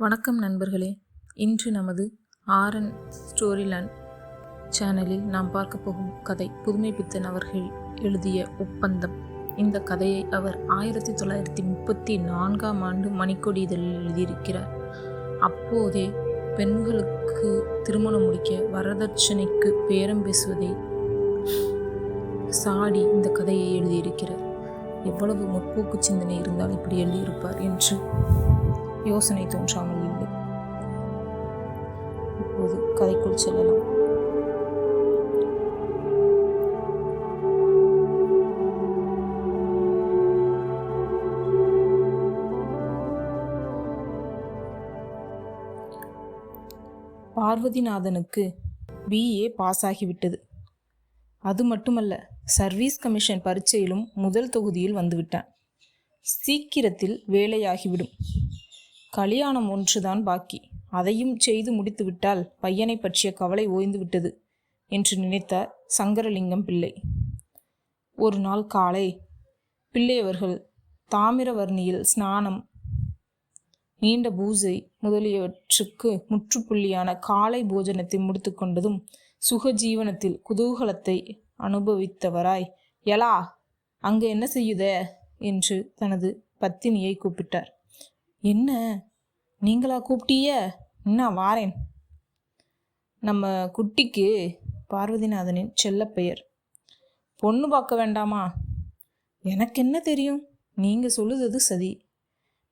வணக்கம் நண்பர்களே. இன்று நமது ஆர்என் ஸ்டோரிலான் சேனலில் நாம் பார்க்க போகும் கதை புதுமை பித்தன் அவர்கள் எழுதிய ஒப்பந்தம். இந்த கதையை அவர் ஆயிரத்தி தொள்ளாயிரத்தி முப்பத்தி நான்காம் ஆண்டு மணிக்கொடி இதழில் எழுதியிருக்கிறார். அப்போதே பெண்களுக்கு திருமணம் முடிக்க வரதட்சணைக்கு பேரம் பேசுவதை சாடி இந்த கதையை எழுதியிருக்கிறார். எவ்வளவு முற்போக்கு சிந்தனை இருந்தால் இப்படி எழுதியிருப்பார் என்று யோசனை தோன்றாமல் இல்லை. இப்போது கதைக்குள் செல்லலாம். பார்வதிநாதனுக்கு பிஏ பாஸ் ஆகிவிட்டது அது மட்டுமல்ல சர்வீஸ் கமிஷன் பரீட்சையிலும் முதல் தொகுதியில் வந்துவிட்டான். சீக்கிரத்தில் வேலையாகிவிடும். கல்யாணம் ஒன்றுதான் பாக்கி. அதையும் செய்து முடித்துவிட்டால் பையனை பற்றிய கவலை ஓய்ந்து விட்டது என்று நினைத்தார் சங்கரலிங்கம் பிள்ளை. ஒரு நாள் காலை பிள்ளையவர்கள் தாமிரவர்ணியில் ஸ்நானம் நீண்ட பூஜை முதலியவற்றுக்கு முற்றுப்புள்ளியான காலை போஜனத்தை முடித்து கொண்டதும் சுகஜீவனத்தில் குதூகலத்தை அனுபவித்தவராய் எலா அங்கே என்ன செய்யுத? என்று தனது பத்தினியை கூப்பிட்டார். என்ன? நீங்களா கூப்பிட்டீய நான் வாரேன். நம்ம குட்டிக்கு பார்வதிநாதனின் செல்லப்பெயர். பொண்ணு பார்க்க வேண்டாமா? எனக்கு என்ன தெரியும்? நீங்கள் சொல்லுறது சதி.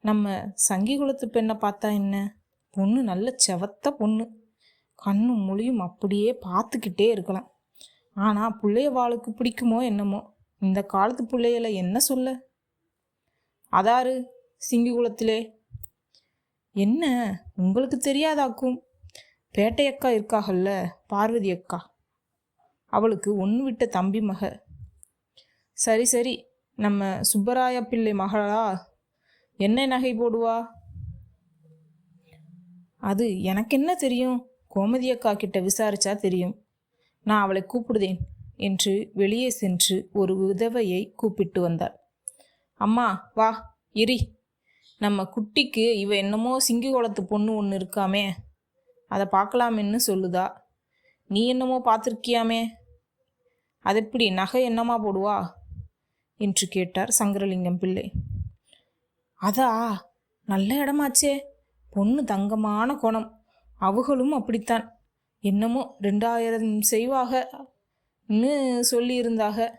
நம்ம சங்கி குலத்து பெண்ணை பார்த்தா என்ன? பொண்ணு நல்ல செவத்த பொண்ணு. கண்ணும் மொழியும் அப்படியே பார்த்துக்கிட்டே இருக்கலாம். ஆனால் பிள்ளைய வாளுக்கு பிடிக்குமோ என்னமோ? இந்த காலத்து பிள்ளைகளை என்ன சொல்ல? அதாரு சிங்கி குலத்திலே என்ன? உங்களுக்கு தெரியாதாக்கும். பேட்டை அக்கா இருக்காகல்ல பார்வதி அக்கா அவளுக்கு ஒன்று விட்ட தம்பி மக. சரி சரி நம்ம சுப்பராய பிள்ளை மகளா? என்ன நகை போடுவா? அது எனக்கு என்ன தெரியும்? கோமதி அக்கா கிட்ட விசாரிச்சா தெரியும். நான் அவளை கூப்பிடுதேன் என்று வெளியே சென்று ஒரு விதவையை கூப்பிட்டு வந்தார் அம்மா வா இரி. நம்ம குட்டிக்கு இவ என்னமோ சிங்கி குளத்து பொண்ணு ஒன்று இருக்காமே. அதை பார்க்கலாமேன்னு சொல்லுதா. நீ என்னமோ பார்த்துருக்கியாமே. அது எப்படி நகை என்னமா போடுவா? என்று கேட்டார் சங்கரலிங்கம் பிள்ளை. அதா நல்ல இடமாச்சே. பொண்ணு தங்கமான குணம். அவகளும் அப்படித்தான். என்னமோ ரெண்டாயிரம் செய்வாகன்னு சொல்லியிருந்தாக.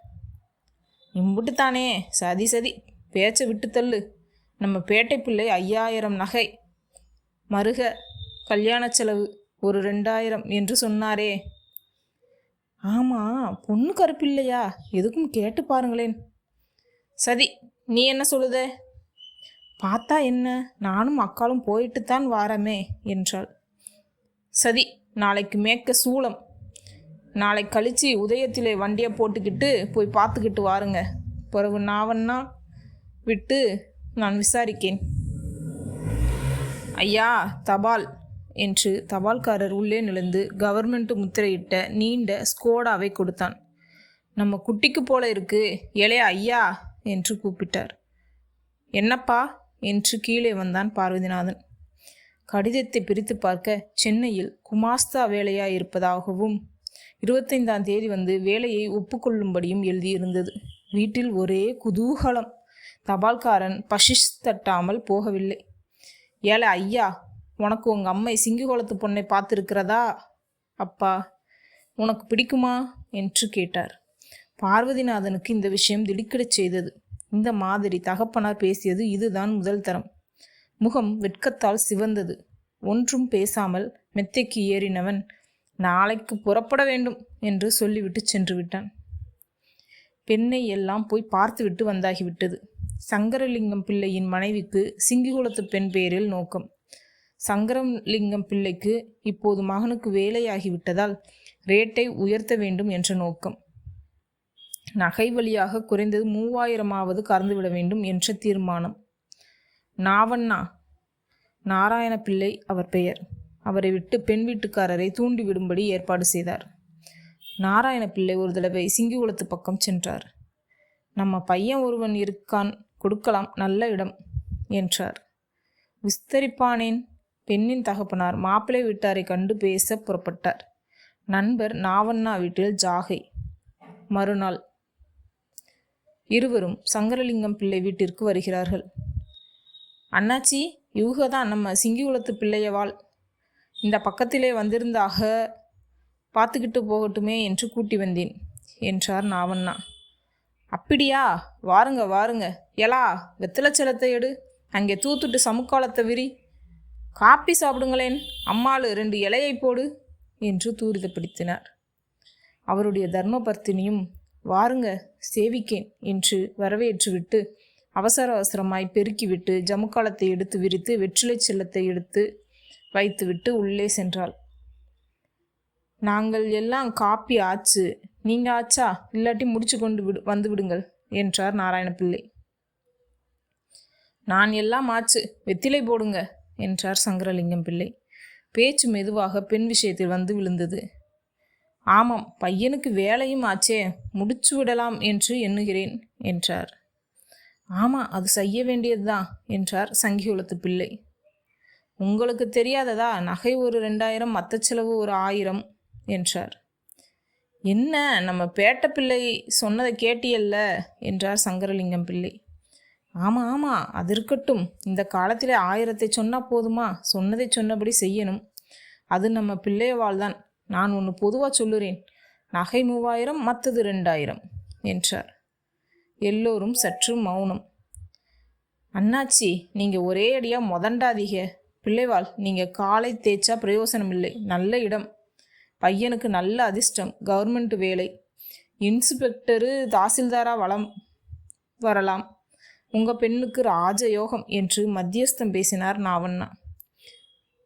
இம்புட்டுத்தானே சதி சதி பேச்சை விட்டு தள்ளு. நம்ம பேட்டை பிள்ளை ஐயாயிரம் நகை. மருக கல்யாண செலவு ஒரு ரெண்டாயிரம் என்று சொன்னாரே. ஆமாம் பொண்ணு கருப்பில்லையா? எதுக்கும் கேட்டு பாருங்களேன். சரி நீ என்ன சொல்லுத? பார்த்தா என்ன? நானும் அக்காலும் போயிட்டு தான் வாரமே என்றாள். சதி நாளைக்கு மேற்க சூளம். நாளை கழிச்சு உதயத்திலே வண்டியை போட்டுக்கிட்டு போய் பார்த்துக்கிட்டு வாருங்க. பிறகு நாவன்னா விட்டு நான் விசாரிக்கேன். ஐயா தபால் என்று தபால்காரர் உள்ளே நுழைந்து கவர்மெண்ட் முத்திரையிட்ட நீண்ட ஸ்கோடாவை கொடுத்தான். நம்ம குட்டிக்கு போல இருக்கு ஏலே ஐயா என்று கூப்பிட்டார். என்னப்பா என்று கீழே வந்தான் பார்வதிநாதன். கடிதத்தை பிரித்து பார்க்க சென்னையில் குமாஸ்தா வேலையாய் இருப்பதாகவும் இருபத்தைந்தாம் தேதி வந்து வேலையை ஒப்புக்கொள்ளும்படியும் எழுதியிருந்தது. வீட்டில் ஒரே குதூகலம். தபால்காரன் பஷிஷ் தட்டாமல் போகவில்லை. ஏல ஐயா உனக்கு உங்கள் அம்மை சிங்குகோலத்து பொண்ணை பார்த்துருக்கிறதா? அப்பா உனக்கு பிடிக்குமா? என்று கேட்டார். பார்வதிநாதனுக்கு இந்த விஷயம் திடுக்கிடச் செய்தது. இந்த மாதிரி தகப்பனார் பேசியது இதுதான் முதல் தரம். முகம் வெட்கத்தால் சிவந்தது. ஒன்றும் பேசாமல் மெத்தைக்கு ஏறினவன் நாளைக்கு புறப்பட வேண்டும் என்று சொல்லிவிட்டு சென்று விட்டான். பெண்ணை எல்லாம் போய் பார்த்துவிட்டு வந்தாகிவிட்டது சங்கரலிங்கம் பிள்ளையின் மனைவிக்கு சிங்கிகுளத்து பெண் பேரில் நோக்கம். சங்கரலிங்கம் பிள்ளைக்கு இப்போது மகனுக்கு வேலையாகிவிட்டதால் ரேட்டை உயர்த்த வேண்டும் என்ற நோக்கம். நகை வழியாக குறைந்தது மூவாயிரமாவது கறந்துவிட வேண்டும் என்ற தீர்மானம். நாவண்ணா நாராயண பிள்ளை அவர் பெயர். அவரை விட்டு பெண் வீட்டுக்காரரை தூண்டிவிடும்படி ஏற்பாடு செய்தார். நாராயண பிள்ளை ஒரு தடவை சிங்கிகுளத்து பக்கம் சென்றார். நம்ம பையன் ஒருவன் இருக்கான் கொடுக்கலாம் நல்ல இடம் என்றார். விஸ்தரிப்பானேன்? பெண்ணின் தகப்பனார் மாப்பிள்ளை வீட்டாரை கண்டு பேச புறப்பட்டார். நண்பர் நாவண்ணா வீட்டில் ஜாகை. மறுநாள் இருவரும் சங்கரலிங்கம் பிள்ளை வீட்டிற்கு வருகிறார்கள். அண்ணாச்சி இவங்க தான் நம்ம சிங்கிகுளத்து பிள்ளையவாள். இந்த பக்கத்திலே வந்திருந்தாக பார்த்துக்கிட்டு போகட்டுமே என்று கூட்டி வந்தேன் என்றார் நாவண்ணா. அப்படியா? வாருங்க வாருங்க. எலா வெத்தலைச்சலத்தை எடு. அங்கே தூத்துட்டு சமுக்காலத்தை விரி. காப்பி சாப்பிடுங்களேன். அம்மாளு ரெண்டு இலையை போடு என்று தூரிதப்படுத்தினார் அவருடைய தர்மபர்த்தினியும் வாருங்க சேவிக்கேன் என்று வரவேற்றுவிட்டு அவசர அவசரமாய் பெருக்கிவிட்டு ஜமுக்காலத்தை எடுத்து விரித்து வெற்றிலை செல்லத்தை எடுத்து வைத்துவிட்டு உள்ளே சென்றாள். நாங்கள் எல்லாம் காப்பி ஆச்சு. நீங்க ஆச்சா? இல்லாட்டி முடிச்சு கொண்டு விடு வந்து விடுங்கள் என்றார் நாராயணப்பிள்ளை. நான் எல்லாம் ஆச்சு வெத்திலை போடுங்க என்றார் சங்கரலிங்கம் பிள்ளை. பேச்சு மெதுவாக பெண் விஷயத்தில் வந்து விழுந்தது. ஆமாம் பையனுக்கு வேலையும் ஆச்சே முடிச்சு விடலாம் என்று எண்ணுகிறேன் என்றார். ஆமாம் அது செய்ய வேண்டியதுதான் என்றார் சங்கிகுலத்து பிள்ளை. உங்களுக்கு தெரியாததா நகை ஒரு ரெண்டாயிரம் மற்ற செலவு ஒரு ஆயிரம் என்றார். என்ன நம்ம பேட்ட பிள்ளை சொன்னதை கேட்டியல்ல? என்றார் சங்கரலிங்கம் பிள்ளை. ஆமாம் ஆமாம் அது இருக்கட்டும். இந்த காலத்தில் ஆயிரத்தை சொன்னால் போதுமா? சொன்னதை சொன்னபடி செய்யணும். அது நம்ம பிள்ளையவாள் தான். நான் ஒன்று பொதுவாக சொல்லுறேன். நகை மூவாயிரம் மற்றது ரெண்டாயிரம் என்றார். எல்லோரும் சற்று மௌனம். அண்ணாச்சி நீங்கள் ஒரே அடியாக முதண்டாதீக பிள்ளைவாள் நீங்கள் காலை தேய்ச்சா பிரயோசனம் இல்லை நல்ல இடம். பையனுக்கு நல்ல அதிர்ஷ்டம் கவர்மெண்ட் வேலை. இன்ஸ்பெக்டரு தாசில்தாரா வளம் வரலாம். உங்கள் பெண்ணுக்கு ராஜயோகம் என்று மத்தியஸ்தம் பேசினார் நாவண்ணா.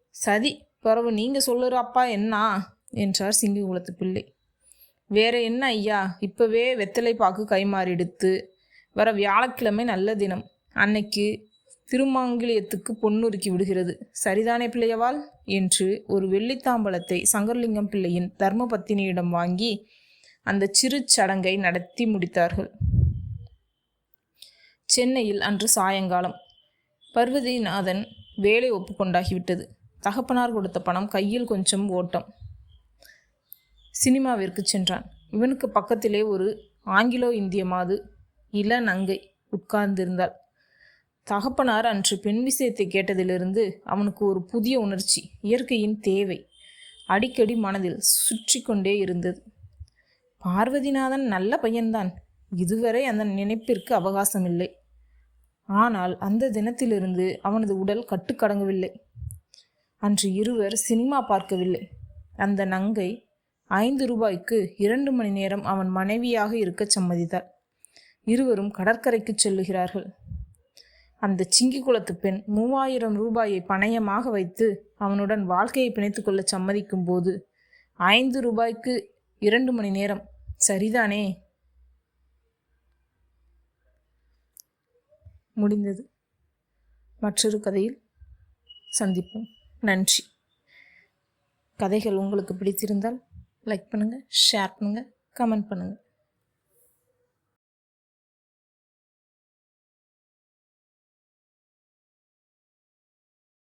சதி பிறவு நீங்கள் சொல்லுற அப்பா என்ன? என்றார் சிங்ககுலத்து பிள்ளை. வேற என்ன ஐயா? இப்போவே வெத்தலை பாக்கு கைமாறிடுத்து. வர வியாழக்கிழமை நல்ல தினம். அன்னைக்கு திருமாங்கிலியத்துக்கு பொன்னுருக்கி விடுகிறது. சரிதானே பிள்ளையவாள்? என்று ஒரு வெள்ளித்தாம்பலத்தை சங்கர்லிங்கம் பிள்ளையின் தர்மபத்தினியிடம் வாங்கி அந்த சிறு சடங்கை நடத்தி முடித்தார்கள். சென்னையில் அன்று சாயங்காலம் பர்வதிநாதன் வேலை ஒப்புக்கொண்டாகிவிட்டது. தகப்பனார் கொடுத்த பணம் கையில் கொஞ்சம் ஓட்டம். சினிமாவிற்கு சென்றான். இவனுக்கு பக்கத்திலே ஒரு ஆங்கிலோ இந்திய மாது இள நங்கை உட்கார்ந்திருந்தாள். தகப்பனார் அன்று பெண் விஷயத்தை கேட்டதிலிருந்து அவனுக்கு ஒரு புதிய உணர்ச்சி இயற்கையின் தேவை. அடிக்கடி மனதில் சுற்றி கொண்டே இருந்தது. பார்வதிநாதன் நல்ல பையன்தான். இதுவரை அந்த நினைப்பிற்கு அவகாசம் இல்லை ஆனால் அந்த தினத்திலிருந்து அவனது உடல் கட்டுக்கடங்கவில்லை அன்று இருவர் சினிமா பார்க்கவில்லை. அந்த நங்கை ஐந்து ரூபாய்க்கு இரண்டு மணி நேரம் அவன் மனைவியாக இருக்கச் சம்மதித்தாள். இருவரும் கடற்கரைக்கு செல்லுகிறார்கள். அந்த சிங்கி குலத்து பெண் மூவாயிரம் ரூபாயை பணயமாக வைத்து அவனுடன் வாழ்க்கையை பிணைத்து கொள்ள சம்மதிக்கும் போது ஐந்து ரூபாய்க்கு இரண்டு மணி நேரம். சரிதானே? முடிந்தது. மற்றொரு கதையில் சந்திப்போம். நன்றி. கதைகள் உங்களுக்கு பிடித்திருந்தால் லைக் பண்ணுங்கள் ஷேர் பண்ணுங்கள் கமெண்ட் பண்ணுங்கள்